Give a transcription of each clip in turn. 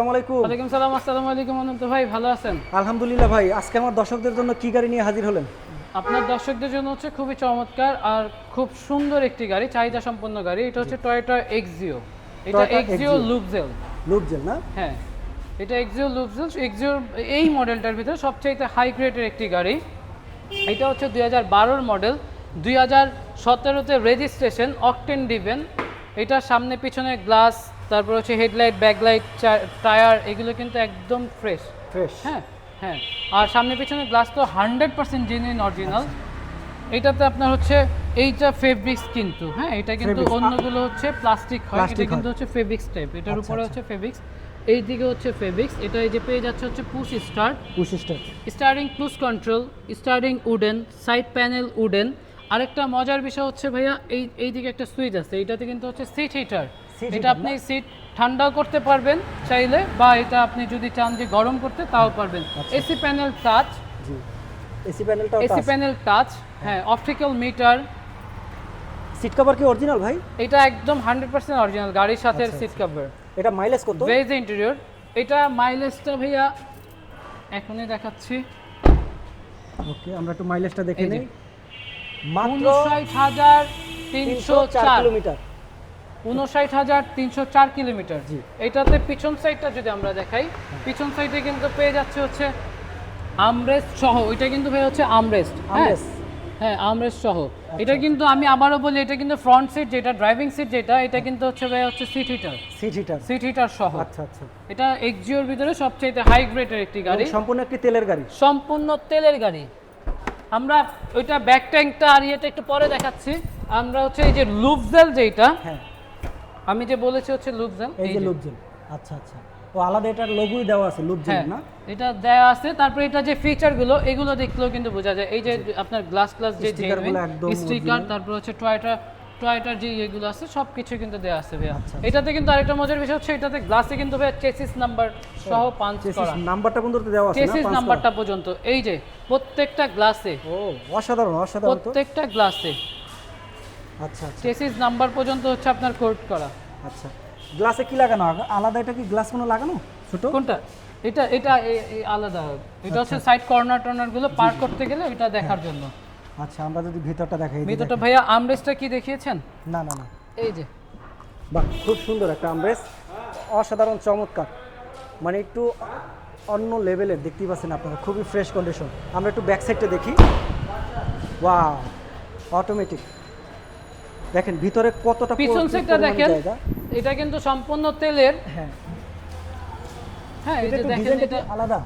আসসালামু আলাইকুম। ওয়ালাইকুম সালাম আসসালামু আলাইকুম অনন্ত ভাই ভালো আছেন? আলহামদুলিল্লাহ ভাই আজকে আমার দর্শকদের জন্য কি গাড়ি নিয়ে হাজির হলেন? আপনার দর্শকদের জন্য হচ্ছে খুবই চমৎকার আর খুব সুন্দর একটি গাড়ি চাহিদা সম্পন্ন গাড়ি। এটা হচ্ছে টয়োটা এক্সিও এটা এক্সিও Exio। লুপজেল না? হ্যাঁ। এটা এক্সিও লুপজেল এক্সিওর এই মডেলটার ভিতরে সবচাইতে হাই গ্রেডের একটি গাড়ি। এটা হচ্ছে দুই হাজার মডেল। দুই হাজার সতেরোতে রেজিস্ট্রেশন অকটেন ডিভেন এটা সামনে পিছনে গ্লাস তারপর হচ্ছে হেডলাইট ব্যাকলাইট টায়ার এগুলো কিন্তু একদম ফ্রেশ ফ্রেশ হ্যাঁ হ্যাঁ। আর সামনে পিছনে গ্লাস তো হান্ড্রেড পার্সেন্ট জেনুইন অরিজিনাল এটাতে আপনার হচ্ছে এইটা ফেব্রিক্স কিন্তু হ্যাঁ এটা কিন্তু অন্যগুলো হচ্ছে প্লাস্টিক হয় এটা কিন্তু হচ্ছে ফেব্রিক্স টাইপ এটার আচ্ছা, উপরে আচ্ছা। হচ্ছে ফেব্রিক্স এই দিকে হচ্ছে ফেব্রিক্স এটা এই যে পেয়ে যাচ্ছে হচ্ছে পুশ স্টার্ট পঁচিশটা steering cruise control steering wooden side panel wooden আরেকটা মজার বিষয় হচ্ছে ভাইয়া এই এই দিকে একটা সুইচ আছে এটাতে কিন্তু হচ্ছে সিট হিটার এটা আপনি সিট ঠান্ডাও করতে পারবেন চাইলে বা এটা আপনি যদি চান যে গরম করতে তাও পারবেন। আচ্ছা। এসি প্যানেল টাচ এসি প্যানেলটা এসি প্যানেল টাচ হ্যাঁ অপটিক্যাল মিটার সিট কভার কি অরিজিনাল ভাই? এটা একদম হান্ড্রেড পার্সেন্ট অরিজিনাল গাড়ির সাথে আচ্ছা, সিট কভার এটা মাইলেজ কত? ভেজ ইন্টেরিয়র এটা মাইলেজটা ভাইয়া এখনই দেখাচ্ছি। ওকে আমরা একটু মাইলেজটা দেখে। নিই। মাত্র উনষাট হাজার তিনশো চার। চার কিলোমিটার। উনষাট হাজার তিনশো চার কিলোমিটার। এটাতে পিছন সাইডটা যদি আমরা দেখাই পিছন সাইডে কিন্তু পেয়ে যাচ্ছে হচ্ছে আমরেস্ট সহ। ওইটা কিন্তু ভাই হচ্ছে আমরেস্ট। হ্যাঁ? আমরেস্ট। সহ। এটা কিন্তু আমি আবারও বলি এটা কিন্তু ফ্রন্ট সিট যেটা ড্রাইভিং সিট যেটা এটা কিন্তু হচ্ছে ভাই হচ্ছে seat heater seat heater seat heater সহ। আচ্ছা আচ্ছা। এটা এক্সিওর ভিতরে সবচেয়ে হাই গ্রেডের একটি গাড়ি। সম্পূর্ণ একটি তেলের গাড়ি। সম্পূর্ণ তেলের গাড়ি। আমরা ওইটা ব্যাক ট্যাঙ্কটা আর ইয়েটা একটু পরে দেখাচ্ছি। আমরা হচ্ছে এই যে লুপজেল যেটা হ্যাঁ। আমি যে বলেছি হচ্ছে লুপজেল এই যে লুকজেল আচ্ছা আচ্ছা। ও আলাদা এটার লোগোই দেওয়া আছে লুকজেল হ্যাঁ না? এটা দেয়া আছে। তারপরে এটা যে ফিচারগুলো এগুলো দেখলেও কিন্তু বোঝা যায়। এই যে আপনার গ্লাস গ্লাস যে Sticker গুলো একদম স্টিকার তারপর হচ্ছে টয়টা টয়টার যে এগুলো আছে সব কিছু কিন্তু দেয়া আছে ভাইয়া। আচ্ছা, এটাতে কিন্তু আরেকটা মজার বিষয় হচ্ছে এটাতে গ্লাসে কিন্তু ভাইয়া চেসিস নাম্বার সহ পাঞ্চ করা। নাম্বারটা পর্যন্ত দেওয়া আছে না চেসিস নাম্বারটা পর্যন্ত। এই যে প্রত্যেকটা গ্লাসে ও অসাধারণ অসাধারণ প্রত্যেকটা গ্লাসে আচ্ছা আচ্ছা। চেসিস নাম্বার পর্যন্ত হচ্ছে আপনার কোড করা। আচ্ছা। গ্লাসে কি লাগানো? আলাদা এটা কি গ্লাস কোনো লাগানো? ছোট? কোনটা? এটা এটা আলাদা। এটা হচ্ছে সাইড কর্নার টর্নারগুলো পার করতে গেলে এটা দেখার জন্য। আচ্ছা আমরা যদি ভিতরটা দেখাই ভিতরটা ভাইয়া আমরেসটা কি দেখিয়েছেন? না না না। এই যে। বাহ খুব সুন্দর একটা আমরেস অসাধারণ চমৎকার। মানে একটু অন্য লেভেলের দেখতেই পাচ্ছেন আপনারা খুবই ফ্রেশ কন্ডিশন আমরা একটু ব্যাক সাইডটা দেখি। ওয়াও অটোমেটিক দেখেন ভিতরে কতটা পিছন পরিমাণ দেখেন এটা কিন্তু সম্পূর্ণ তেলের। হ্যাঁ। হ্যাঁ এই এটা যে দেখেন এটা আলাদা।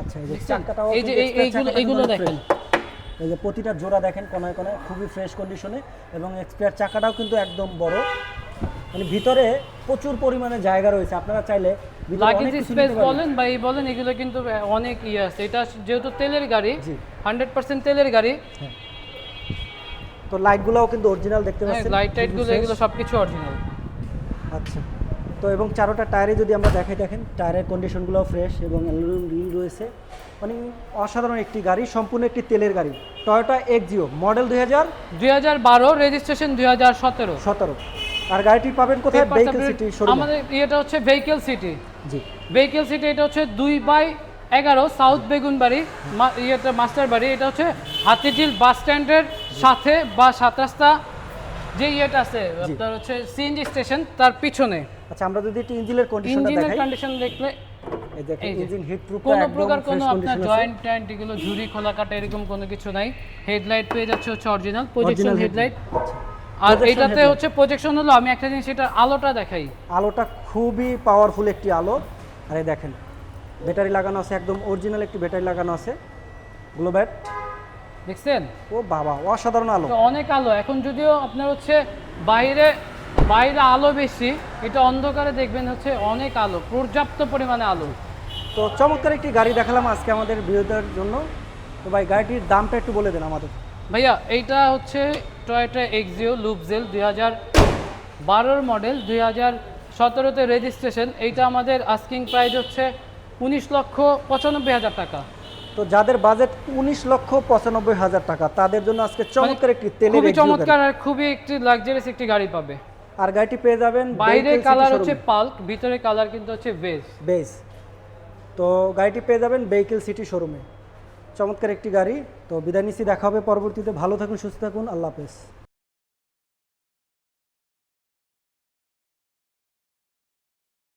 আচ্ছা এই যে চাকাটাও এই যে এইগুলো এইগুলো দেখেন। এই যে প্রতিটা জোড়া দেখেন কোনায় কোনায় খুবই ফ্রেশ কন্ডিশনে এবং এক্সপায়ার চাকাটাও কিন্তু একদম বড়। মানে ভিতরে প্রচুর পরিমাণে জায়গা রয়েছে। আপনারা চাইলে লাগেজ স্পেস বলেন বা এই বলেন এগুলো কিন্তু অনেক ইয়ে আছে। এটা যেহেতু তেলের গাড়ি হান্ড্রেড পার্সেন্ট তেলের গাড়ি। হ্যাঁ। তো লাইটগুলোও কিন্তু অরিজিনাল দেখতে পাচ্ছেন লাইট টাইট খুবই গুলো fresh। এগুলো সবকিছু অরিজিনাল আচ্ছা। তো এবং চারোটা টায়ারে যদি আমরা দেখাই দেখেন টায়ারের কন্ডিশনগুলোও ফ্রেশ এবং অ্যালুমিনিয়াম রিল রয়েছে। মানে অসাধারণ একটি গাড়ি সম্পূর্ণ একটি তেলের গাড়ি। টয়োটা এক্সিও মডেল দুই হাজার দুই হাজার বারো রেজিস্ট্রেশন দুই হাজার সতেরো। সতেরো। আর গাড়িটি পাবেন কোথায়? ভেহিকল সিটি আমাদের এটা হচ্ছে ভেহিকেল সিটি জি। ভেহিকেল সিটি এটা হচ্ছে দুই বাই এগারো সাউথ বেগুনবাড়ি ইয়েটা মাস্টার বাড়ি এটা হচ্ছে হাতিঝিল বাস স্ট্যান্ডের সাথে বা সাত রাস্তা যে ইয়েটা আছে আপনার হচ্ছে সিএনজি স্টেশন তার পিছনে। আচ্ছা আমরা যদি একটু ইঞ্জিনের কন্ডিশনটা ইঞ্জিনের কন্ডিশন দেখলে এই দেখেন ইঞ্জিন হিট প্রুফ কোনো প্রকার কোনো আপনার জয়েন্ট টয়েন্ট এগুলো ঝুরি খোলা কাটা এরকম কোনো কিছু নাই। হেডলাইট পেয়ে যাচ্ছে হচ্ছে অরিজিনাল প্রজেকশন হেডলাইট আর এটাতে হচ্ছে প্রজেকশন হলো আমি একটা জিনিস এটা আলোটা দেখাই। আলোটা খুবই পাওয়ারফুল একটি আলো। আর এই দেখেন ব্যাটারি লাগানো আছে একদম অরিজিনাল একটি ব্যাটারি লাগানো আছে। গ্লোব্যাট দেখছেন? ও বাবা অসাধারণ আলো। অনেক আলো। এখন যদিও আপনার হচ্ছে বাইরে বাইরে আলো বেশি এটা অন্ধকারে দেখবেন হচ্ছে অনেক আলো পর্যাপ্ত পরিমাণে আলো। তো চমৎকার একটি গাড়ি দেখালাম আজকে আমাদের বিরোধীদের জন্য। তো ভাই গাড়িটির দামটা একটু বলে দেন আমাদের। ভাইয়া এইটা হচ্ছে টয়োটা এক্সিও লুপজেল দুই হাজার বারোর মডেল দুই হাজার সতেরোতে রেজিস্ট্রেশন এইটা আমাদের আস্কিং প্রাইস হচ্ছে উনিশ লক্ষ পঁচানব্বই হাজার টাকা। তো যাদের বাজেট উনিশ লক্ষ পঁচানব্বই হাজার টাকা তাদের জন্য আজকে চমৎকার একটি তেলের খুবই চমৎকার আর খুবই একটি লাক্সারিয়াস একটি গাড়ি পাবে। আর গাড়িটি পেয়ে যাবেন বাইরে কালার হচ্ছে পাল্ক ভিতরে কালার কিন্তু হচ্ছে বেজ। বেস তো গাড়িটি পেয়ে যাবেন ভেহিকেল সিটি শোরুমে চমৎকার একটি গাড়ি। তো বিদায় নিচ্ছি দেখা হবে পরবর্তীতে। ভালো থাকুন সুস্থ থাকুন। আল্লাহ হাফেজ।